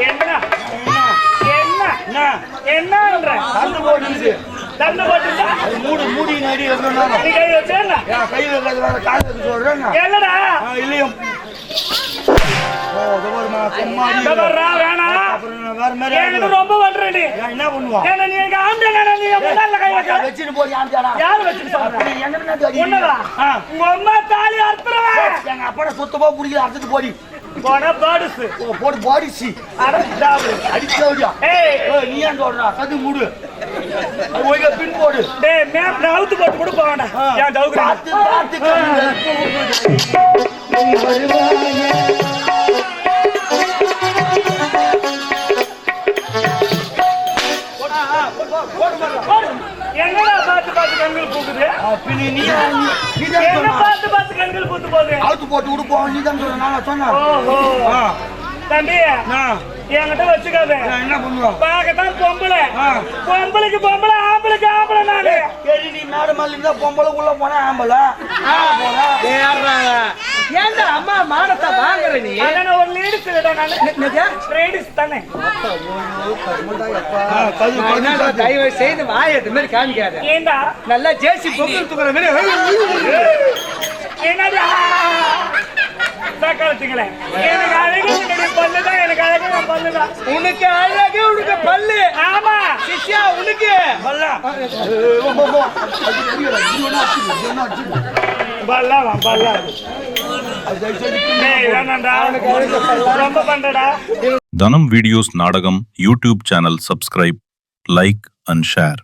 என்ன? என்ன? என்ன? என்னன்ற? தந்து அது மூடு மூடி நடி இருக்கணும் நீ கை வச்சேன்னா கை சொல்றேன் இல்லையும். ரொம்ப பண்ற நீ ஏன் என்ன பண்ணுவான் ஏன்னா நீ எங்க ஆம்பளை நீ முன்னால கை. வைக்க வச்சுட்டு போய் ஆம்பியாடா யாரு வச்சுட்டு சொல்ற? எங்க ஆ. உங்க அம்மா தாலி அறுத்துறவன் எங்க அப்பட சுத்தமா பிடிக்கல அறுத்துட்டு போடி. போடு பாடிச்சு. அடச்சாவு அடிச்சவடியா ஏய். நீ ஏன் சொல்றா? கது மூடு. பின் போடு. டேய் மேப் நவுத்து போட்டு. ஏன் தவுக்குறேன் பார்த்து. நீ. என்னடா பார்த்து பார்த்து கண்கள் பூக்குது? என்ன. பார்த்து பார்த்து கண்கள் பூத்து போகுது? அவுத்து போட்டு விடுப்போம் நீ தான் சொன்ன நான் சொன்னேன். தம்பி நான் என்கிட்ட வச்சுக்காத. நான் என்ன பண்ணுவோம் பார்க்கத்தான் பொம்பளை. பொம்பளைக்கு பொம்பளை ஆம்பளைக்கு ஆம்பளை நானு. சரி நீ மேடு மல்லி இருந்தா பொம்பளை உள்ள போனா ஆம்பளை. ஏன்டா அம்மா மானத்தை வாங்குற நீ? அண்ணா ஒரு லேடிஸ் இல்லடா நானு? லேடிஸ் தானே. தயவு செய்து வாய் இது மாதிரி காமிக்காத நல்லா ஜேசி பொங்கல் தூக்குற மாதிரி அழகு உனக்கு உனக்கு பல்லு ஆமா சிஷ்யா உனக்கு பல்லா. ஏய், ஓ, ஓ, ஓ. அது தெரியல. இது ஒண்ணா அடிச்சுது, இது ஒண்ணா அடிச்சுது. பல்லாவா பல்லா ரொம்ப பண்றடா ధనం videos నాడగం YouTube channel subscribe like and share